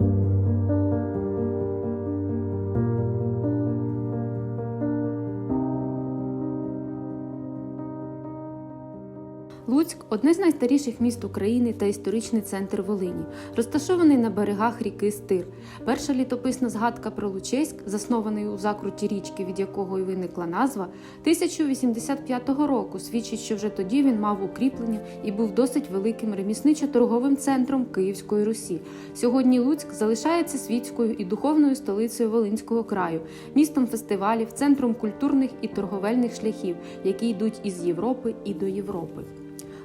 you Луцьк одне з найстаріших міст України та історичний центр Волині, розташований на берегах ріки Стир. Перша літописна згадка про Лучеськ, заснований у закруті річки, від якого й виникла назва, 1085 року свідчить, що вже тоді він мав укріплення і був досить великим ремісничо-торговим центром Київської Русі. Сьогодні Луцьк залишається світською і духовною столицею Волинського краю, містом фестивалів, центром культурних і торговельних шляхів, які йдуть із Європи і до Європи.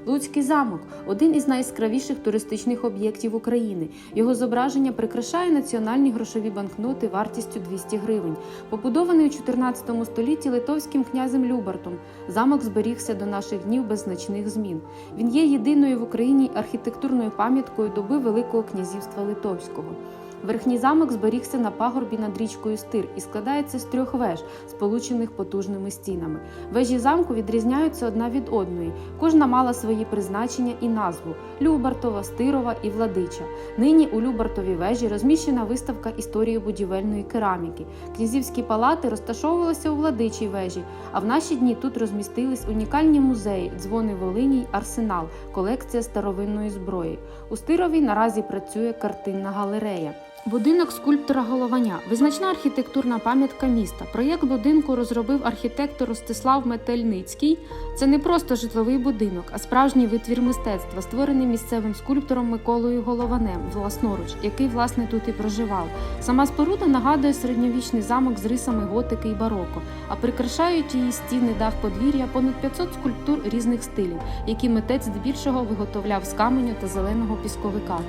Луцький замок один із найяскравіших туристичних об'єктів України. Його зображення прикрашає національні грошові банкноти вартістю 200 гривень. Побудований у 14 столітті литовським князем Любартом, замок зберігся до наших днів без значних змін. Він є єдиною в Україні архітектурною пам'яткою доби Великого князівства Литовського. Верхній замок зберігся на пагорбі над річкою Стир і складається з трьох веж, сполучених потужними стінами. Вежі замку відрізняються одна від одної. Кожна мала свої призначення і назву Любартова, Стирова і Владича. Нині у Любартовій вежі розміщена виставка історії будівельної кераміки. Князівські палати розташовувалися у Владичій вежі, а в наші дні тут розмістились унікальні музеї, дзвони Волині й Арсенал, колекція старовинної зброї. У Стирові наразі працює картинна галерея. Будинок скульптора Голованя визначна архітектурна пам'ятка міста. Проєкт будинку розробив архітектор Ростислав Метельницький. Це не просто житловий будинок, а справжній витвір мистецтва, створений місцевим скульптором Миколою Голованем власноруч, який власне тут і проживав. Сама споруда нагадує середньовічний замок з рисами готики і бароко, а прикрашають її стіни дах подвір'я понад 500 скульптур різних стилів, які митець здебільшого виготовляв з каменю та зеленого пісковика.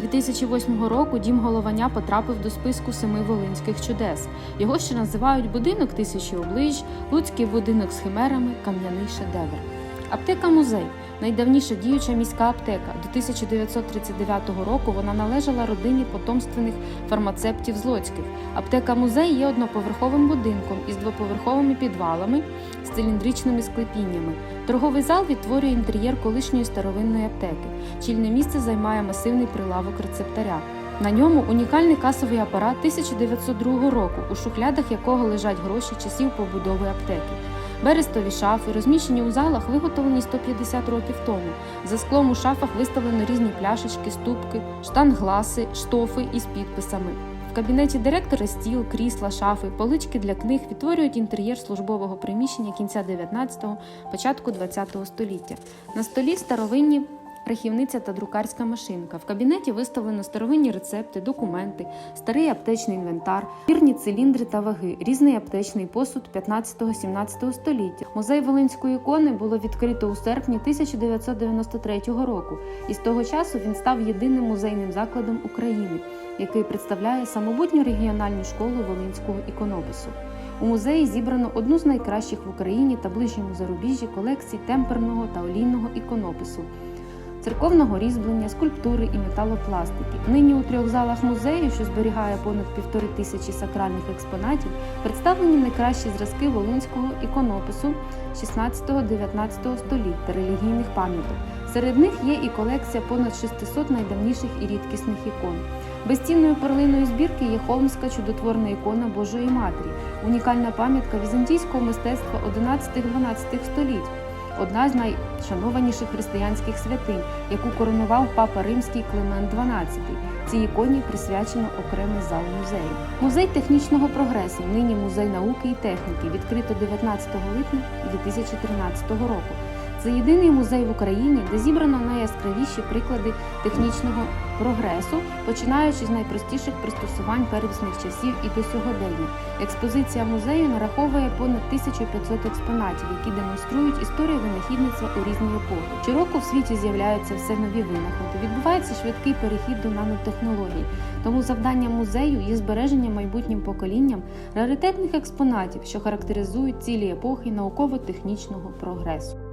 2008 року дім Голованя потрапив до списку семи волинських чудес. Його ще називають будинок тисячі облич, Луцький будинок з химерами, кам'яний шедевр. Аптека музей найдавніша діюча міська аптека. До 1939 року вона належала родині потомственних фармацевтів Злоцьких. Аптека музей є одноповерховим будинком із двоповерховими підвалами з циліндричними склепіннями. Торговий зал відтворює інтер'єр колишньої старовинної аптеки. Чільне місце займає масивний прилавок рецептаря. На ньому унікальний касовий апарат 1902 року, у шухлядах якого лежать гроші часів побудови аптеки. Берестові шафи, розміщені у залах, виготовлені 150 років тому. За склом у шафах виставлено різні пляшечки, ступки, штангласи, штофи із підписами. В кабінеті директора стіл, крісла, шафи, полички для книг відтворюють інтер'єр службового приміщення кінця 19-го, початку 20-го століття. На столі старовинні рахівниця та друкарська машинка. В кабінеті виставлено старовинні рецепти, документи, старий аптечний інвентар, вірні циліндри та ваги, різний аптечний посуд 15-17 століття. Музей Волинської ікони було відкрито у серпні 1993 року, і з того часу він став єдиним музейним закладом України, який представляє самобутню регіональну школу волинського іконопису. У музеї зібрано одну з найкращих в Україні та ближньому зарубіжжі колекцій темперного та олійного іконопису церковного різьблення, скульптури і металопластики. Нині у трьох залах музею, що зберігає понад півтори тисячі сакральних експонатів, представлені найкращі зразки волинського іконопису 16-19 століть та релігійних пам'яток. Серед них є і колекція понад 600 найдавніших і рідкісних ікон. Безцінною перлиною збірки є холмська чудотворна ікона Божої Матері, унікальна пам'ятка візантійського мистецтва 11-12 століть одна з найшанованіших християнських святинь, яку коронував папа римський Климент XII. Цій іконі присвячено окремий зал музею. Музей технічного прогресу, нині музей науки і техніки, відкрито 19 липня 2013 року. Це єдиний музей в Україні, де зібрано найяскравіші приклади технічного прогресу, починаючи з найпростіших пристосувань первісних часів і до сьогодення. Експозиція музею нараховує понад 1500 експонатів, які демонструють історію винахідництва у різні епохи. Щороку в світі з'являються все нові винаходи. Відбувається швидкий перехід до нанотехнологій. Тому завданням музею є збереження майбутнім поколінням раритетних експонатів, що характеризують цілі епохи науково-технічного прогресу.